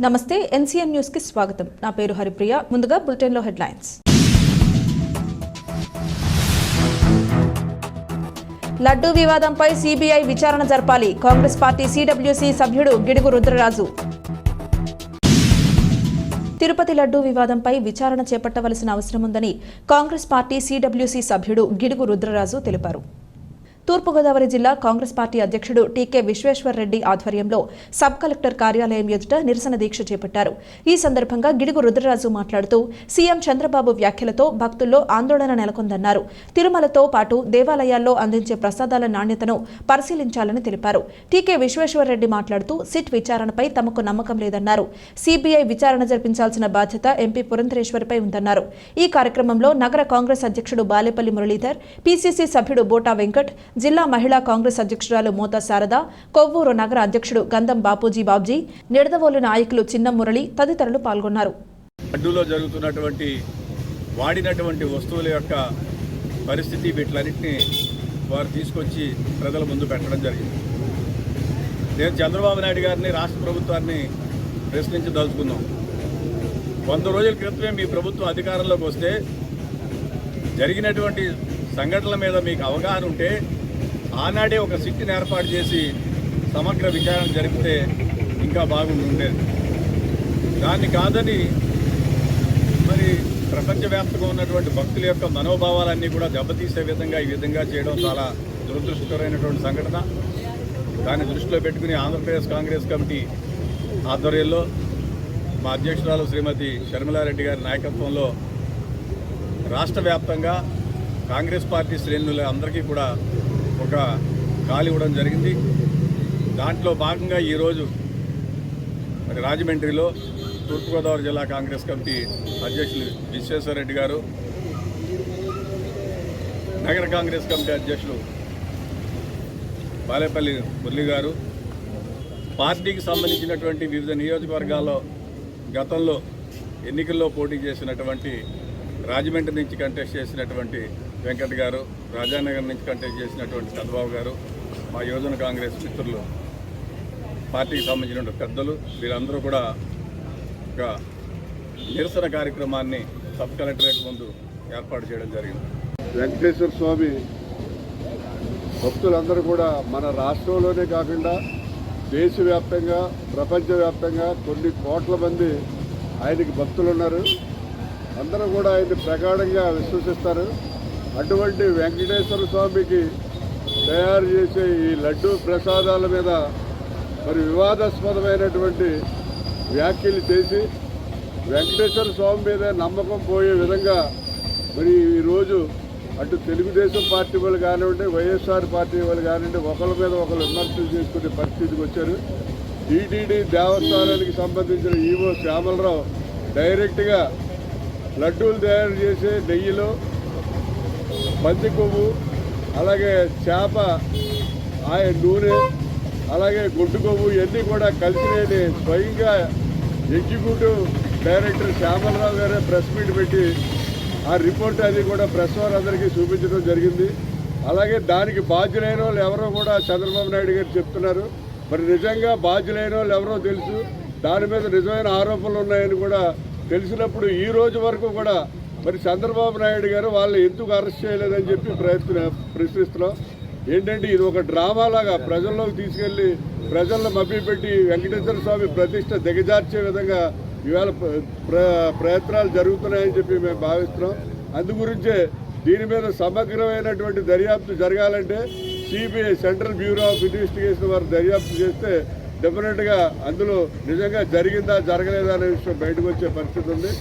నమస్తే ఎన్సీఎన్ న్యూస్కి స్వాగతం. నా పేరు హరిప్రియ. ముందుగా బులెటిన్లో హెడ్లైన్స్. లడ్డూ వివాదంపై సీబీఐ విచారణ జరపాలి. కాంగ్రెస్ పార్టీ సీడబ్ల్యూసీ సభ్యుడు గిడుగు రుద్రరాజు. తిరుపతి లడ్డూ వివాదంపై విచారణ చేపట్టవలసిన అవసరం ఉందని కాంగ్రెస్ పార్టీ సీడబ్ల్యూసీ సభ్యుడు గిడుగు రుద్రరాజు తెలిపారు. తూర్పుగోదావరి జిల్లా కాంగ్రెస్ పార్టీ అధ్యక్షుడు టీకే విశ్వేశ్వర్ రెడ్డి ఆధ్వర్యంలో సబ్ కలెక్టర్ కార్యాలయం ఎదుట నిరసన దీక్ష చేపట్టారు. ఈ సందర్భంగా గిడుగు రుద్రరాజు మాట్లాడుతూ సీఎం చంద్రబాబు వ్యాఖ్యలతో భక్తుల్లో ఆందోళన నెలకొందన్నారు. తిరుమలతో పాటు దేవాలయాల్లో అందించే ప్రసాదాల నాణ్యతను పరిశీలించాలని తెలిపారు. టీకే విశ్వేశ్వర్ రెడ్డి మాట్లాడుతూ సిట్ విచారణపై తమకు నమ్మకం లేదన్నారు. సిబిఐ విచారణ జరిపించాల్సిన బాధ్యత ఎంపీ పురంధరేశ్వర్పై ఉందన్నారు. ఈ కార్యక్రమంలో నగర కాంగ్రెస్ అధ్యక్షుడు బాలేపల్లి మురళీధర్ పీసీసీ సభ్యుడు బోటా వెంకట్ జిల్లా మహిళా కాంగ్రెస్ అధ్యక్షురాలు మోతా శారద కొవ్వూరు నగర అధ్యక్షుడు గంధం బాపూజీ బాబ్జీ నిడదవోలు నాయకులు చిన్న మురళి తదితరులు పాల్గొన్నారు. అడ్డులో జరుగుతున్నటువంటి వాడినటువంటి వస్తువుల యొక్క పరిస్థితి వీటిలన్నింటినీ వారు తీసుకొచ్చి ప్రజల ముందు పెట్టడం జరిగింది. నేను చంద్రబాబు నాయుడు గారిని రాష్ట్ర ప్రభుత్వాన్ని ప్రశ్నించదలుచుకున్నాం వంద రోజుల క్రితమే మీ ప్రభుత్వం అధికారంలోకి వస్తే జరిగినటువంటి సంఘటనల మీద మీకు అవగాహన ఉంటే ఆనాడే ఒక సిట్టిని ఏర్పాటు చేసి సమగ్ర విచారణ జరిపితే ఇంకా బాగుండి ఉండేది. దాన్ని కాదని మరి ప్రపంచవ్యాప్తంగా ఉన్నటువంటి భక్తుల యొక్క మనోభావాలన్నీ కూడా దెబ్బతీసే విధంగా ఈ విధంగా చేయడం చాలా దురదృష్టకరమైనటువంటి సంఘటన. దాన్ని దృష్టిలో పెట్టుకుని ఆంధ్రప్రదేశ్ కాంగ్రెస్ కమిటీ ఆధ్వర్యంలో మా అధ్యక్షురాలు శ్రీమతి షర్మిలారెడ్డి గారి నాయకత్వంలో రాష్ట్ర వ్యాప్తంగా కాంగ్రెస్ పార్టీ శ్రేణుల అందరికీ కూడా ఒక కాల్ ఇవ్వడం జరిగింది. దాంట్లో భాగంగా ఈరోజు మరి రాజమండ్రిలో తూర్పుగోదావరి జిల్లా కాంగ్రెస్ కమిటీ అధ్యక్షులు విశ్వేశ్వరరెడ్డి గారు నగర కాంగ్రెస్ కమిటీ అధ్యక్షులు బాలేపల్లి మురళి గారు పార్టీకి సంబంధించినటువంటి వివిధ నియోజకవర్గాల్లో గతంలో ఎన్నికల్లో పోటీ చేసినటువంటి రాజమండ్రి నుంచి కంటెస్ట్ చేసినటువంటి వెంకట్ గారు రాజానగర్ నుంచి కంటెస్ట్ చేసినటువంటి చంద్రబాబు గారు మా యువజన కాంగ్రెస్ మిత్రులు పార్టీకి సంబంధించిన పెద్దలు వీరందరూ కూడా ఒక నిరసన కార్యక్రమాన్ని సబ్ కలెక్టరేట్ ముందు ఏర్పాటు చేయడం జరిగింది. వెంకటేశ్వర స్వామి భక్తులందరూ కూడా మన రాష్ట్రంలోనే కాకుండా దేశవ్యాప్తంగా ప్రపంచవ్యాప్తంగా కొన్ని కోట్ల మంది ఆయనకి భక్తులు ఉన్నారు. అందరూ కూడా ఆయన్ని ప్రగాఢంగా విశ్వసిస్తారు. అటువంటి వెంకటేశ్వర స్వామికి తయారు చేసే ఈ లడ్డూ ప్రసాదాల మీద మరి వివాదాస్పదమైనటువంటి వ్యాఖ్యలు చేసి వెంకటేశ్వర స్వామి మీద నమ్మకం పోయే విధంగా మరి ఈరోజు అటు తెలుగుదేశం పార్టీ వాళ్ళు కానివ్వండి వైఎస్ఆర్ పార్టీ వాళ్ళు కానివ్వండి ఒకరి మీద ఒకరు విమర్శలు చేసుకునే పరిస్థితికి వచ్చారు. టీటీడీ దేవస్థానానికి సంబంధించిన ఈవో శ్యామలరావు డైరెక్ట్గా లడ్డూలు తయారు చేసే నెయ్యిలో బంతి కొవ్వు అలాగే చేప ఆయన నూనె అలాగే గుడ్డు కొవ్వు ఇవన్నీ కూడా కలిసినని స్వయంగా ఎగ్జిక్యూటివ్ డైరెక్టర్ శ్యామలరావు గారే ప్రెస్ మీట్ పెట్టి ఆ రిపోర్ట్ అది కూడా ప్రెస్ వారందరికీ చూపించడం జరిగింది. అలాగే దానికి బాధ్యులైన వాళ్ళు ఎవరో కూడా చంద్రబాబు నాయుడు గారు చెప్తున్నారు. మరి నిజంగా బాధ్యులైన వాళ్ళు ఎవరో తెలుసు. దాని మీద నిజమైన ఆరోపణలు ఉన్నాయని కూడా తెలిసినప్పుడు ఈ రోజు వరకు కూడా మరి చంద్రబాబు నాయుడు గారు వాళ్ళు ఎందుకు అరెస్ట్ చేయలేదని చెప్పి ప్రయత్న ప్రశ్నిస్తున్నాం. ఏంటంటే ఇది ఒక డ్రామాలాగా ప్రజల్లోకి తీసుకెళ్ళి ప్రజలను మభ్యపెట్టి వెంకటేశ్వర స్వామి ప్రతిష్ట దిగజార్చే విధంగా ఇవాళ ప్ర- ప్ర- ప్రయత్నాలు జరుగుతున్నాయని చెప్పి మేము భావిస్తున్నాం. అందు గురించే దీని మీద సమగ్రమైనటువంటి దర్యాప్తు జరగాలంటే CBI central bureau of investigation వారు దర్యాప్తు చేస్తే డెఫినెట్గా అందులో నిజంగా జరిగిందా జరగలేదా అనే విషయం బయటకు వచ్చే పరిస్థితి ఉంది.